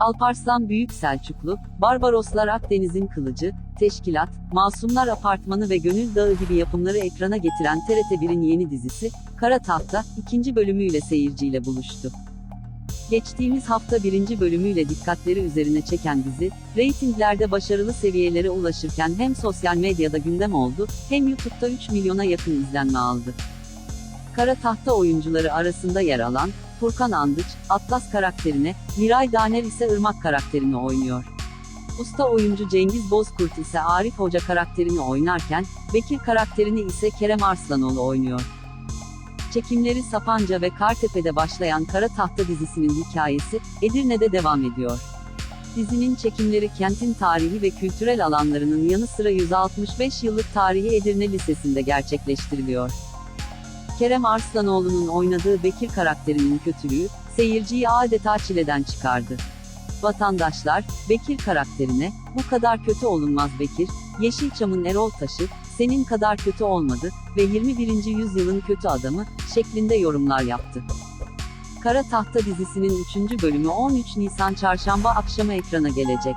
Alparslan Büyük Selçuklu, Barbaroslar Akdeniz'in Kılıcı, Teşkilat, Masumlar Apartmanı ve Gönül Dağı gibi yapımları ekrana getiren TRT1'in yeni dizisi, Kara Tahta, ikinci bölümüyle seyirciyle buluştu. Geçtiğimiz hafta birinci bölümüyle dikkatleri üzerine çeken dizi, reytinglerde başarılı seviyelere ulaşırken hem sosyal medyada gündem oldu, hem YouTube'da 3 milyona yakın izlenme aldı. Kara tahta oyuncuları arasında yer alan, Furkan Andıç, Atlas karakterine, Miray Daner ise Irmak karakterini oynuyor. Usta oyuncu Cengiz Bozkurt ise Arif Hoca karakterini oynarken, Bekir karakterini ise Kerem Arslanoğlu oynuyor. Çekimleri Sapanca ve Kartepe'de başlayan Kara Tahta dizisinin hikayesi, Edirne'de devam ediyor. Dizinin çekimleri kentin tarihi ve kültürel alanlarının yanı sıra 165 yıllık tarihi Edirne Lisesi'nde gerçekleştiriliyor. Kerem Arslanoğlu'nun oynadığı Bekir karakterinin kötülüğü, seyirciyi adeta çileden çıkardı. Vatandaşlar, Bekir karakterine, bu kadar kötü olunmaz Bekir, Yeşilçam'ın Erol Taşı, senin kadar kötü olmadı ve 21. yüzyılın kötü adamı, şeklinde yorumlar yaptı. Kara Tahta dizisinin 3. bölümü 13 Nisan çarşamba akşamı ekrana gelecek.